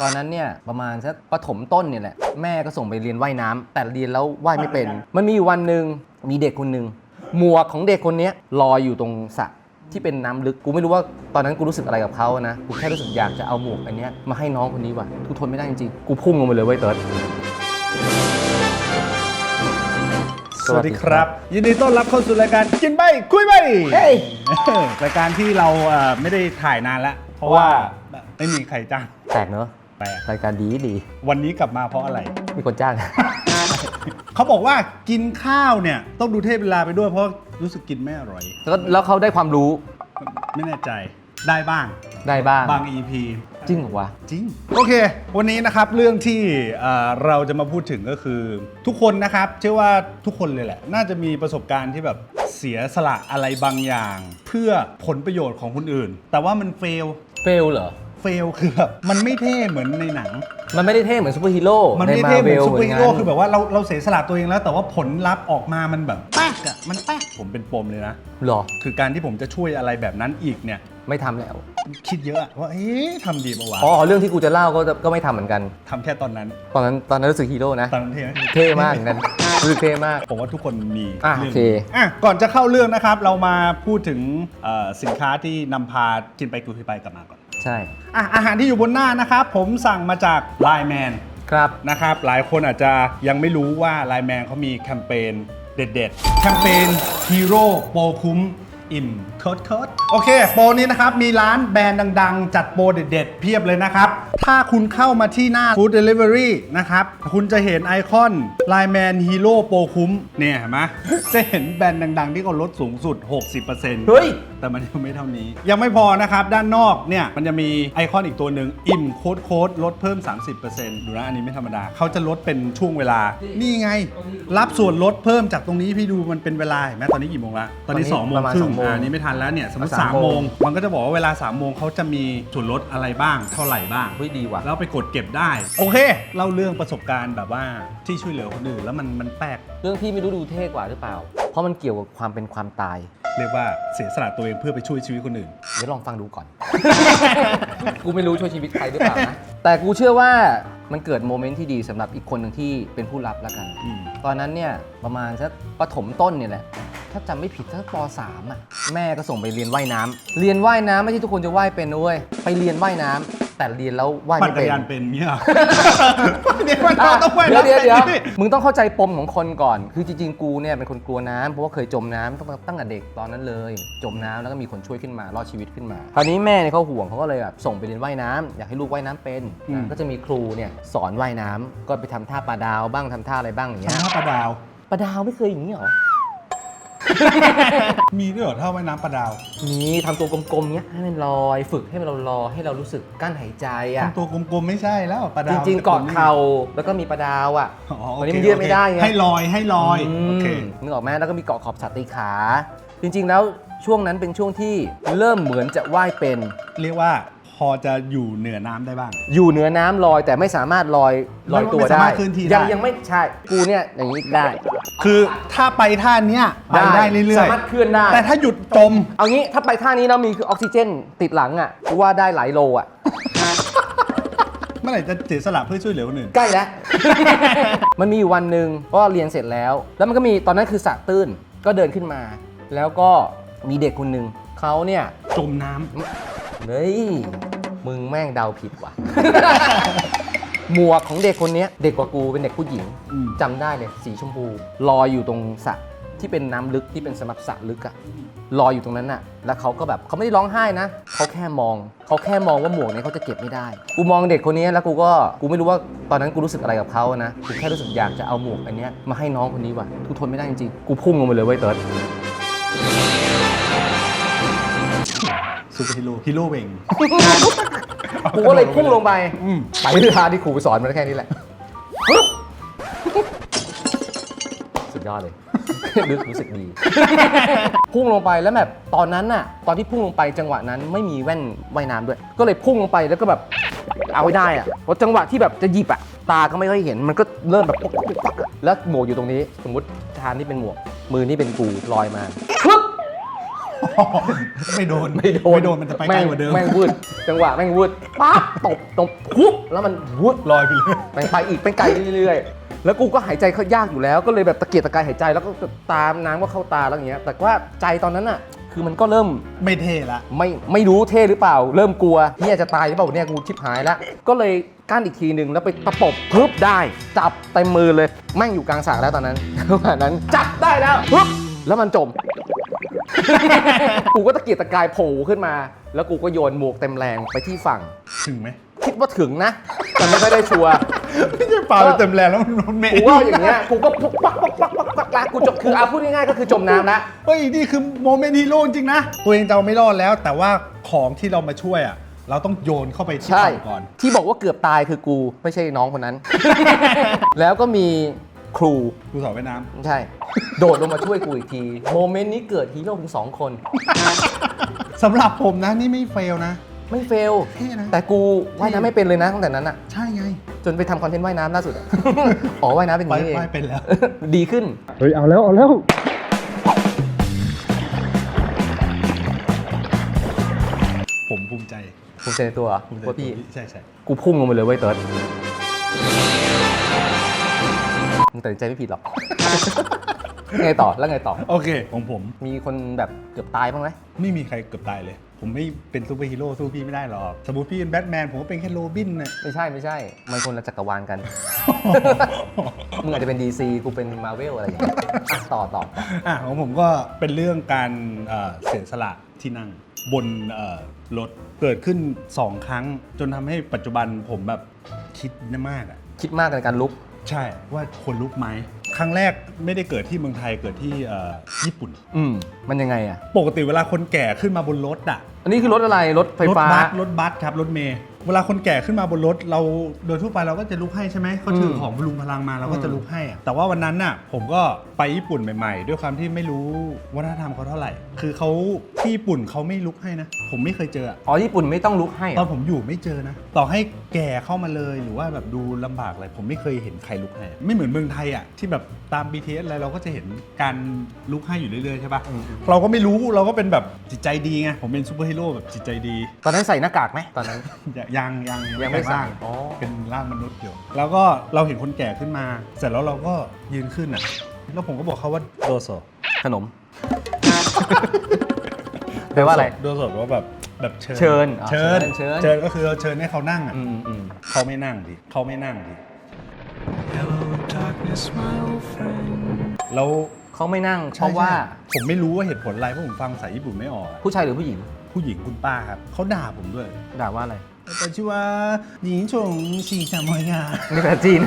ตอนนั้นเนี่ยประมาณสักประถมต้นเนี่ยแหละ แม่ก็ส่งไปเรียนว่ายน้ำแต่เรียนแล้วว่ายไม่เป็น มันมีอยู่วันหนึ่งมีเด็กคนหนึ่งหมวกของเด็กคนเนี้ยลอยอยู่ตรงสระที่เป็นน้ำลึก กูไม่รู้ว่าตอนนั้นกูรู้สึกอะไรกับเขานะ กูแค่รู้สึกอยากจะเอาหมวกอันเนี้ยมาให้น้องคนนี้ว่ะ กูทนไม่ได้จริงๆ กูพุ่งลงไปเลยเว้ยเติร์ดสวัสดีครับ ยินดีต้อนรับเข้าสู่รายการกินใบคุยใบเฮ้ยรายการที่เราเอ่อไม่ได้ถ่ายนานแล้ว เพราะว่าไม่มีใครจ้างแปลกเนอะแปลกรายการดีดีวันนี้กลับมาเพราะอะไร มีคนจ้าง เขาบอกว่ากินข้าวเนี่ย ต้องดูเทพเวลาไปด้วยเพราะรู้สึกกินไม่อร่อย แล้วแล้วเขาได้ความรู้ไม่แน่ใจได้บ้าง ได้บ้างบาง EP จริงเหรอวะ จริง โอเค วันนี้นะครับเรื่องที่เอ่อเราจะมาพูดถึงก็คือ ทุกคนนะครับ เชื่อว่าทุกคนเลยแหละ น่าจะมีประสบการณ์ที่แบบเสียสละอะไรบางอย่าง เพื่อผลประโยชน์ของคนอื่น แต่ว่ามันเฟล เฟลเหรอ เฟลคือแบบมันไม่เท่เหมือนในหนัง มันไม่ได้เท่เหมือนซูเปอร์ฮีโร่มันในไม่มาเท่เหเวมือนลซูเหเปอมือร์นฮีกัโร่นคือแบบว่าเราเราเสียสละตัวเองแล้ว แต่ว่าผลลัพธ์ออกมามันแบบแป๊กอะมันแป๊กผมเป็นปมเลยนะหรอ คือการที่ผมจะช่วยอะไรแบบนั้นอีกเนี่ยไม่ทำแล้ว คิดเยอะอะว่าเอ๊ะทำดีปะวะอ๋อเรื่องที่กูจะเล่าก็จะก็ไม่ทำเหมือนกันทำแค่ตอนนั้น ตอนนั้นตอนนั้นรู้สึกฮีโร่นะตอนนั้นเท่ไหมเท่มากเหมือนกันรู้สึกเท่มากผมว่าทุกคนมีอะเรื่องโอเคนี้อะก่อนจะเข้าเรื่องนะครับ เรามาพูดถึงเอ่อสินค้าที่นำพากินไปกุยไปกลับมาก่อน ใช่อะอาหารที่อยู่บนหน้านะครับผมสั่งมาจาก Line Man ครับ นะครับ หลายคนอาจจะยังไม่รู้ว่า Line Man เขามีแคมเปญเด็ดๆ แคมเปญฮีโร่โปรคุ้มอิ่มโคตรโคตรโอเค โปรนี้นะครับ มีร้านแบรนด์ดังๆ จัดโปรเด็ดๆ เพียบเลยนะครับ ถ้าคุณเข้ามาที่หน้า Food Delivery นะครับ คุณจะเห็นไอคอน Line Man Hero โปรคุ้ม เนี่ยเห็นไหมจะเห็นแบรนด์ดังๆ ที่เขาลดสูงสุด 60%เฮ้ย แต่มันยังไม่เท่านี้ ยังไม่พอนะครับ ด้านนอกเนี่ยมันจะมีไอคอนอีกตัวหนึ่งอิ่มโค้ดโค้ดลดเพิ่ม 30%ดูนะอันนี้ไม่ธรรมดาเขาจะลดเป็นช่วงเวลา นี่ไง รับส่วนลดเพิ่มจากตรงนี้พี่ดูมันเป็นเวลาเห็นไหมตอนนี้กี่โมงละตอนนี้ตอนนี้2โมงประมาณครึ่สงองโมงอ่านี่ไม่ทันแล้วเนี่ยสมมติสาม3โมงโมงมันก็จะบอกว่าเวลา3โมงเขาจะมีส่วนลดอะไรบ้างเท่าไหร่บ้างเฮ้ยดีว่ะแล้วไปกดเก็บได้ โอเคเล่าเรื่องประสบการณ์แบบว่าที่ช่วยเหลือคนอื่นแล้วมันมันแปลกเรื่องที่ไม่รู้ดูเท่กว่าหรือเปล่า เพราะมันเกี่ยวกับความเป็นความตาย เรียกว่าเสียสละตัวเองเพื่อไปช่วยชีวิตคนอื่น เดี๋ยวลองฟังดูก่อน กูไม่รู้ช่วยชีวิตใครหรือเปล่านะ แต่กูเชื่อว่ามันเกิดโมเมนต์ที่ดีสำหรับอีกคนหนึ่งที่เป็นผู้รับแล้วกัน อืม ตอนนั้นเนี่ยประมาณสักประถมต้นเนี่ยแหละ ถ้าจำไม่ผิดสักป .3 อะ แม่ก็ส่งไปเรียนว่ายน้ำเรียนว่ายน้ำไม่ใช่ทุกคนจะว่ายเป็นนะเว้ย ไปเรียนว่ายน้ำ แต่เรียนแล้วว่ายปั่นไม่จักเป็นรยานเป็นเนี่ยเหรอเดี๋ยวมันอะต้องไปเดี๋ยวเดี๋ยวเดี๋ยวนี่มึงต้องเข้าใจปมของคนก่อน คือจริงๆ กูเนี่ยเป็นคนกลัวน้ำเพราะว่าเคยจมน้ำตั้งแต่ตั้งแต่เด็กตอนนั้นเลย จมน้ำแล้วก็มีคนช่วยขึ้นมารอดชีวิตขึ้นมา คราวนี้แม่เนี่ยเขาห่วงเขาก็เลยแบบส่งไปเรียนว่ายน้ำอยากให้ลูกว่ายน้ำเป็นนะก็จะมีครูเนี่ยสอนว่ายน้ำก็ไปทำท่าปลาดาวบ้างทำท่าอะไรบ้างอย่างเงี้ย ทำท่าปลาดาว ปลาดาวไม่เคยอย่างนี้เหรอ มีด้วยเหรอท่าว่ายน้ำปลาดาวนี่ทำตัวกลมๆเงี้ยให้มันลอยฝึกให้มันลอยให้เรารู้สึกกั้นหายใจอะ ทำตัวกลมๆไม่ใช่แล้วปลาจดาวริงๆเกาะเข่าแล้วก็มีปลาดาวอะอ๋อโอวันเคนี้มันยืดไม่ได้ไงให้ลอยให้ลอยโอเคมนึกออกไหมแล้วก็มีเกาะขอบสัตว์ตีขา จริงๆแล้วช่วงนั้นเป็นช่วงที่เริ่มเหมือนจะว่ายเป็น เรียกว่าพ อจะอยู่เหนือน้ำได้บ้าง อยู่เหนือน้ำลอยแต่ไม่สามารถลอยลอยตัวไม่สาได้มารถเคลื่อนที่ได้ ยังยังไม่ใช่กูเนี่ยอย่างนี้ได้ คือถ้าไปท่าเนี้ยไปได้เรื่อยสามารถเคลื่อนได้ๆแต่ถ้าหยุดจม เอางี้ถ้าไปท่านี้แล้วมีคือออกซิเจนติดหลังอะกูว่าได้หลายโลอะ เมื่อไหร่จะเสียสละเพื่อช่วยเหลือคนอื่น ใกล้แล้ว มันมีอยู่วันหนึ่งก็เรียนเสร็จแล้ว แล้วมันก็มีตอนนั้นคือสระตื้นก็เดินขึ้นมา แล้วก็มีเด็กคนหนึ่งเขาเนี่ยจมน้ำ เฮ้ย มึงแม่งเดาผิดว่ะ หมวกของเด็กคนเนี้ยเด็กกว่ากูเป็นเด็กผู้หญิงอืม จำได้เลยสีชมพูลอยอยู่ตรงสระที่เป็นน้ำลึกที่เป็นสำหรับสระลึกอะลอยอยู่ตรงนั้นอะแล้วเขาก็แบบเขาไม่ได้ร้องไห้นะเขาแค่มองเขาแค่มองว่าหมวกเนี้ยเขาจะเก็บไม่ได้ กูมองเด็กคนนี้แล้วกูก็กูไม่รู้ว่าตอนนั้นกูรู้สึกอะไรกับเขานะกูแค่รู้สึกอยากจะเอาหมวกอันเนี้ยมาให้น้องคนนี้ว่ะกูทนไม่ได้จริงๆกูพุ่งลงไปเลยเว้ยเติร์ด ซูเปอร์ฮีโร่ฮีโร่เวง กูก็เลยพุ่งลงไปอืมไปที่ท่าที่ครูสอนมาแค่นี้แหละปึ๊บสุดยอดเลยรู้รู้สึกดี พุ่งลงไปแล้วแบบตอนนั้นน่ะ ตอนที่พุ่งลงไปจังหวะนั้นไม่มีแว่นว่ายน้ำด้วย ก็เลยพุ่งลงไปแล้วก็แบบเอาไว้ได้อะเพราะจังหวะที่แบบจะหยิบอะตาก็ไม่ค่อยเห็นมันก็เริ่มแบบปุ๊กปุ๊กปุ๊กอะแล้วหมวกอยู่ตรงนี้ สมมติทานที่เป็นหมวก มือนี่เป็นกูลอยมาปึ๊บ ไม่โดนไม่โดนไม่โดนมันจะไปไกลกว่าเดิมแม่งวืดจังหวะแม่งวืดปั๊บตบตบพุบแล้วมันวืดลอยไปเลยแม่งไปอีกเป็นไกลเรื่อยๆแล้วกูก็หายใจเขายากอยู่แล้วก็เลยแบบตะเกียกตะกายหายใจแล้วก็ตามน้ำก็เข้าตาแล้วอย่างเงี้ย แต่ว่าใจตอนนั้นอะคือมันก็เริ่ม ไม่เท่ละ ไม่ไม่รู้เท่หรือเปล่า เริ่มกลัวเนี่ยจะตายหรือเปล่าเนี่ยกูชิบหายแล้วก็เลยก้านอีกทีหนึ่งแล้วไปตะปบปึ๊บได้ จับเต็มมือเลยแม่งอยู่กลางสระแล้วตอนนั้นขณะนั้นจับได้แล้วปึ๊บแล้วมันจม กูก็ตะเกียกตะกายโผล่ขึ้นมา แล้วกูก็โยนหมวกเต็มแรงไปที่ฝั่ง ถึงไหมคิดว่าถึงนะ แต่ไม่ค่อยได้ชัวร์ ไม่ใช่ปลาไปเต็มแรงแล้วมันเมกูว่าอย่างเงี้ย กูก็พุกปักปักปักปักปักปักกูจบคือเอาพูดง่ายๆก็คือจมน้ำละ เฮ้ยนี่คือโมเมนต์ฮีโร่จริงนะ ตัวเองจะเอาไม่รอดแล้ว แต่ว่าของที่เรามาช่วยอะ เราต้องโยนเข้าไปที่ใช่ ฝั่งก่อน ที่บอกว่าเกือบตายคือกูไม่ใช่น้องคนนั้น แล้วก็มี ครูดูสอบว่ายน้ใช่ โดดลงมาช่วยกูอีกที โมเมนต์นี้เกิดฮีโร่ถึงสองคนำสำหรับผมนะนี่ไม่เฟลนะ ไม่เฟล เท่นะ แต่กูว่ายน้ำไม่เป็นเลยนะตั้งแต่นั้นอะใช่ไง จนไปทำคอนเทนต์ว่ายน้ำล่าสุดอะ อ๋อว่ายน้ำเป็นอย่างนี้เองว่ายเป็นแล้ว ดีขึ้น เฮ้ย เอาแล้ว เอาแล้ว ผมภูมิใจภูมิใจในตัวเหรอภูมิใจว่าพี่ ใช่ใช่กูพุ่งลงไปเลยเว้ยเติร์ด มึงตัดสินใจไม่ผิดหรอก ไงต่อแล้วไงต่อ โอเค ของผมมีคนแบบเกือบตายบ้างไหมไม่มีใครเกือบตายเลย ผมไม่เป็นซูเปอร์ฮีโร่สู้พี่ไม่ได้หรอกสมมติพี่เป็นแบทแมนผมก็เป็นแค่โรบินน่ะ ไม่ใช่ไม่ใช่ มันคนละจักรวาลกัน มึงอาจจะเป็น DC กูเป็น Marvel อะไรอย่างเงี้ยอะต่อต่อต่ออะของผมก็เป็นเรื่องการเอ่อเสียสละที่นั่งบนเอ่อรถเกิดขึ้น 2 ครั้ง จนทำให้ปัจจุบันผมแบบคิดมากอะคิดมากในการลุก ใช่ว่าควรลุกไหมครั้งแรกไม่ได้เกิดที่เมืองไทยเกิดที่เอ่อญี่ปุ่น อืมมันยังไงอะ ปกติเวลาคนแก่ขึ้นมาบนรถอะอันนี้คือรถอะไรรถไฟฟ้ารถบัสรถบัสครับรถเมย์ เวลาคนแก่ขึ้นมาบนรถเราโดยทั่วไปเราก็จะลุกให้ใช่ไหมเขาถือมของพลุงพลังมาเราก็อืมจะลุกให้อะแต่ว่าวันนั้นน่ะผมก็ไปญี่ปุ่นใหม่ๆ ด้วยความที่ไม่รู้วัฒนธรรมเขาเท่าไหร่ คือเขาที่ญี่ปุ่นเขาไม่ลุกให้นะ ผมไม่เคยเจออะอ๋อญี่ปุ่นไม่ต้องลุกให้เหรตออนผมอยู่ไม่เจอนะ ต่อให้แก่เข้ามาเลยหรือว่าแบบดูลำบากอะไรผมไม่เคยเห็นใครลุกให้ ไม่เหมือนเมืองไทยอะที่แบบ ตาม BTS อะไรเราก็จะเห็นการลุกให้อยู่เรื่อยๆใช่ปะเราก็ไม่รู้เราก็เป็นแบบจิตใจดีไงผมเป็นซูเปอร์ฮีโร่แบบจิตใจดี ตอนนั้นใส่หน้ากากไหมตอนนั้น ยังยังยังไม่ใส่ร่างอ๋อ เป็นร่างมนุษย์อยู่ แล้วก็เราเห็นคนแก่ขึ้นมา เสร็จแล้วเราก็ยืนขึ้นอะแล้วผมก็บอกเขาว่าโดโซขนม แปลว่าอะไร โดโซแปลว่าแบบแบบเชิญเชิญอ๋อเชิญเชิญ เชิญก็คือเราเชิญให้เขานั่งอะ อืมอืม เขาไม่นั่งดิเขาไม่นั่งดิ แล้วเขาไม่นั่งเพราะว่าใช่ผมไม่รู้ว่าเหตุผลอะไรเพราะผมฟังภาษาญี่ปุ่นไม่ออกอะผู้ชายหรือผู้หญิง ผู้หญิงคุณป้าครับเขาด่าผมด้วยด่าว่าอะไรแต่ชื่อว่าหญิงชงชิงชามอยา นี่ภาษาจีน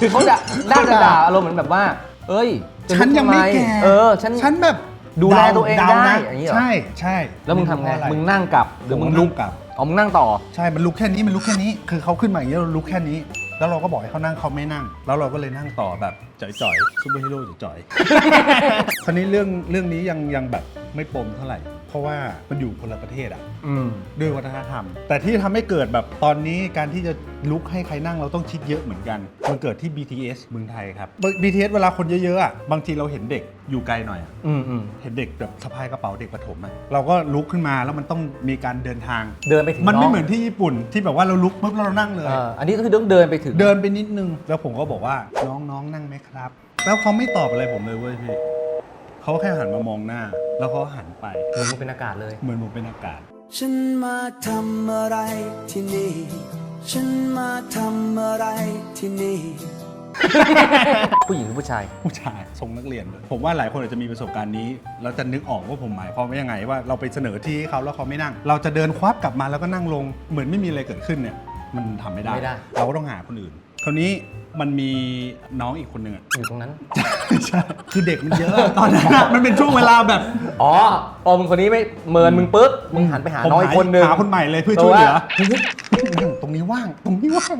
คือเขาด่าด่าจะด่าอารมณ์เหมือนแบบว่า เอ้ยจะฉันยังไม่ลุกทำแก่เออ ฉัน ฉันแบบดูแลตัวเองดาได้นะอย่างนี้เหรอ ใช่ใช่แล้วมึงทำไง เพราะอะไรมึงนั่งกลับหรือมึงผมลุกนั่งกลับ อ๋อมึงนั่งต่อ ใช่ มันลุกแค่นี้ มันลุกแค่นี้ คือเขาขึ้นมาอย่างนี้เราลุกแค่นี้ แล้วเราก็บอกให้เขานั่งเขาไม่นั่ง แล้วเราก็เลยนั่งต่อแบบจ่อยๆซูเปอร์ฮีโร่จ่อยๆ คราวนี้เรื่องเรื่องนี้ยังยังแบบไม่ปมเท่าไหร่ ราะว่ามันอยู่คนละประเทศอะอืม ด้วยวัฒนธรรม แต่ที่ทำให้เกิดแบบตอนนี้การที่จะลุกให้ใครนั่งเราต้องคิดเยอะเหมือนกัน มันเกิดที่ BTS เมืองไทยครับ BTS เวลาคนเยอะๆอะบางทีเราเห็นเด็กอยู่ไกลหน่อยอะอืมอืมเห็นเด็กแบบสะพายกระเป๋าเด็กประถมอะเราก็ลุกขึ้นมาแล้วมันต้องมีการเดินทาง เดินไปถึงมันไม่งเหมือนที่ญี่ปุ่นที่แบบว่าเราลุกปุ๊บแล้วเรานั่งเลย เอออันนี้ก็คือต้องเดินไปถึง เดินไปนิดนึง แล้วผมก็บอกว่าน้องน้องนั่งไหมครับ แล้วเขาไม่ตอบอะไรผมเลยเว้ยพี่ เขาแค่หันมามองหน้า แล้วเขาหันไป เหมือนมึงเป็นอากาศเลย เหมือนผมเป็นอากาศ ฉันมาทำอะไรที่นี่ ฉันมาทำอะไรที่นี่ ผู้หญิงหรือผู้ชาย ผู้ชายทรงนักเรียนด้วยผมว่าหลายคนอาจจะมีประสบการณ์นี้ แล้วจะนึกออกว่าผมหมายความว่ายังไงว่าเราไปเสนอที่ให้เขาแล้วเขาไม่นั่ง เราจะเดินควับกลับมาแล้วก็นั่งลง เหมือนไม่มีอะไรเกิดขึ้นเนี่ย มันทำไม่ได้ ไม่ได้ เราก็ต้องหาคนอื่นค ราวนี้มันมีน้องอีกคนหนึ่งอะ อยู่ตรงนั้น ใช่คือเด็กมันเยอะ ตอนนั้นอะมันเป็นช่วงเวลาแบบอ๋อพอมึงคนนี้ไม่เมินมึงปุ๊บ มึงหันไปหาน้องอีกคนนึง หาคนใหม่เลยเพื่อช่วยเหลือแต่ว่าเฮ้ยนั่งตรงนี้ว่าง ตรงนี้ว่าง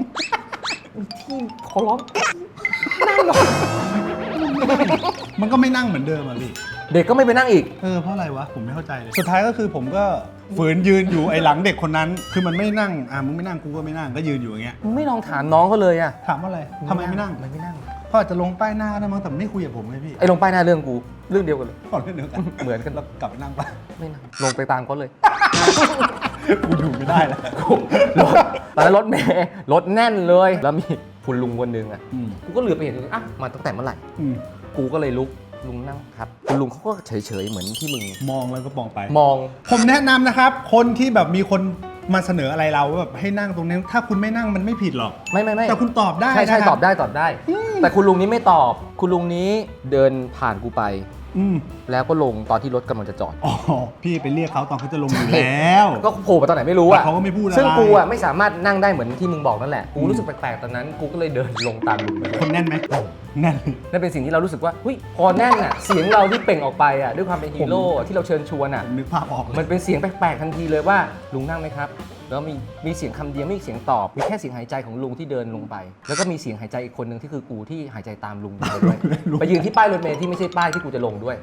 ที่ขอร้องมันก็ไม่นั่งเหมือนเดิมอะพี่ เด็กก็ไม่ไปนั่งอีก เออเพราะอะไรวะ ผมไม่เข้าใจเลย สุดท้ายก็คือผมก็ ฝืนยืนอยู่ไอ้หลังเด็กคนนั้น คือมันไม่นั่งอะมึงไม่นั่งกูก็ไม่นั่งก็ยืนอยู่อย่างเงี้ยมึงไม่ลองถามน้องเขาเลยอะถามว่าอะไรทำไมไม่นั่งทำไมไม่นั่งพ่ออาจจะลงป้ายหน้าก็ได้มั้งแต่ไม่คุยกับผมไงพี่ไอ้ลงป้ายหน้าเรื่องกูเรื่องเดียวกันเลยขอเล่นเดียวกันเหมือนกันแล้วกลับไปนั่งป้าไม่นะลงไปตามเขาเลยกูอยู่ไม่ได้แล้วรถตอนนั้นรถเมย์รถแน่นเลยแล้วมีคุณลุงคนหนึ่งอะอืมกูก็เหลือไปเห็นอะมาตั้งแต่เมื่อไหร่อืมกูก็เลยลุก ลุงนั่งครับคุณลุงเขาก็เฉยๆเหมือนที่มึง มองแล้วก็มองไป มอง ผมแนะนำนะครับ คนที่แบบมีคนมาเสนออะไรเราว่าแบบให้นั่งตรงนี้ ถ้าคุณไม่นั่งมันไม่ผิดหรอก ไม่ไม่ไม่แต่คุณตอบได้ใช่ใช่นะครับ ตอบได้ตอบได้ แต่คุณลุงนี้ไม่ตอบ คุณลุงนี้เดินผ่านกูไป อืมแล้วก็ลงตอนที่รถกำลังจะจอด อ๋อพี่ไปเรียกเขาตอนเขาจะลงอยู่แล้วก็โผล่มาตอนไหนไม่รู้แต่อะเขาก็ไม่พูดอะไรซึ่งกูอะไม่สามารถนั่งได้เหมือนที่มึงบอกนั่นแหละ กูรู้สึกแปลกๆตอนนั้น กูก็เลยเดินลงตามลุงไปคนแน่นไหมแน่น นั่นเป็นสิ่งที่เรารู้สึกว่าเฮ้ยพอแน่นอะเสียงเราที่เปล่งออกไปอะด้วยความเป็นฮีโร่ที่เราเชิญชวนอะ ผมนึกภาพออกเลมันยเป็นเสียงแปลกๆทันทีเลยว่าลุงนั่งไหมครับ แล้วมีมีเสียงคำเดียวไม่มีเสียงตอบ มีแค่เสียงหายใจของลุงที่เดินลงไป แล้วก็มีเสียงหายใจอีกคนหนึ่งที่คือกูที่หายใจตามลุงไปด้วยไปยืนที่ป้ายรถเมล์ที่ไม่ใช่ป้ายที่กูจะลงด้วย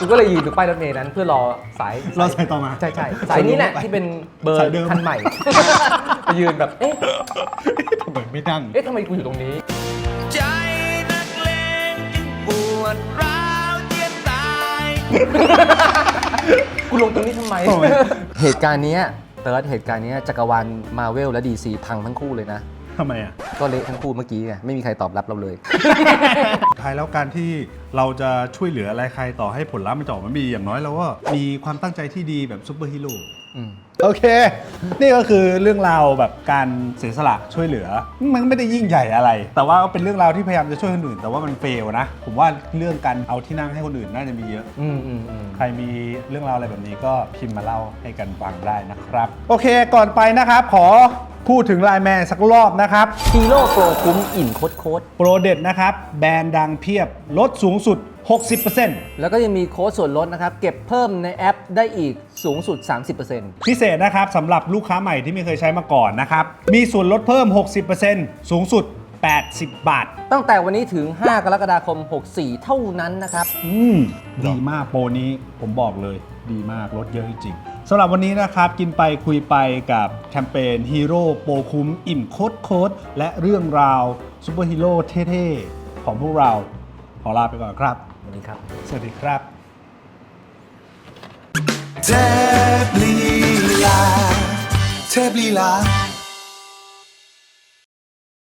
กูก็เลยยืนอยู่ป้ายรถเมล์นั้นเพื่อรอสายรอสายต่อมาใช่ใช่สายนี้แหละที่เป็นเบอร์สายเดิม คันใหม่ ไปยืนแบบเอ๊ะทำไมไม่นั่งเอ๊ะทำไมกูอยู่ตรงนี้ ใจนักเลงจึงปวดร้าวเจียนตาย กูลงตรงนี้ทำไมทำไมเหตุการณ์เนี้ย เติร์ดเหตุการณ์เนี้ยจักรวาลมาเวลและดีซีพังทั้งคู่เลยนะ ทำไมอะ ก็เละทั้งคู่เมื่อกี้ไงไม่มีใครตอบรับเราเลย สุดท้ายแล้วการที่เราจะช่วยเหลืออะไรใครต่อให้ผลลัพธ์มันจะออกมาดีอย่างน้อยเราก็มีความตั้งใจที่ดีแบบซูเปอร์ฮีโร่อืม โอเค นี่ก็คือเรื่องราวแบบการเสียสละช่วยเหลือ มันไม่ได้ยิ่งใหญ่อะไร แต่ว่าก็เป็นเรื่องราวที่พยายามจะช่วยคนอื่น แต่ว่ามันเฟลนะ ผมว่าเรื่องการเอาที่นั่งให้คนอื่นน่าจะมีเยอะ อืมอืมอืม ใครมีเรื่องราวอะไรแบบนี้ก็พิมพ์มาเล่าให้กันฟังได้นะครับ โอเคก่อนไปนะครับ ขอ พูดถึงไลน์แมนสักรอบนะครับฮีโร่โปรคุ้มอิ่มโคตรโคตรโปรเด็ดนะครับ แบรนด์ดังเพียบลดสูงสุด 60%แล้วก็ยังมีโค้ดส่วนลดนะครับ เก็บเพิ่มในแอปได้อีกสูงสุด 30%พิเศษนะครับสำหรับลูกค้าใหม่ที่ไม่เคยใช้มาก่อนนะครับ มีส่วนลดเพิ่ม 60%สูงสุด 80 บาท ตั้งแต่วันนี้ถึง 5 กรกฎาคม 64 เท่านั้นนะครับ อืมดีมากโปรนี้ผมบอกเลยดีมากลดเยอะจริงๆ สำหรับวันนี้นะครับ กินไปคุยไปกับแคมเปญฮีโร่โปรคุ้มอิ่มโคตรโคตรและเรื่องราวซูเปอร์ฮีโร่เท่ๆ ของพวกเรา ขอลาไปก่อนครับวันนี้ครับ สวัสดีครับเทพลีลาเทพลีลา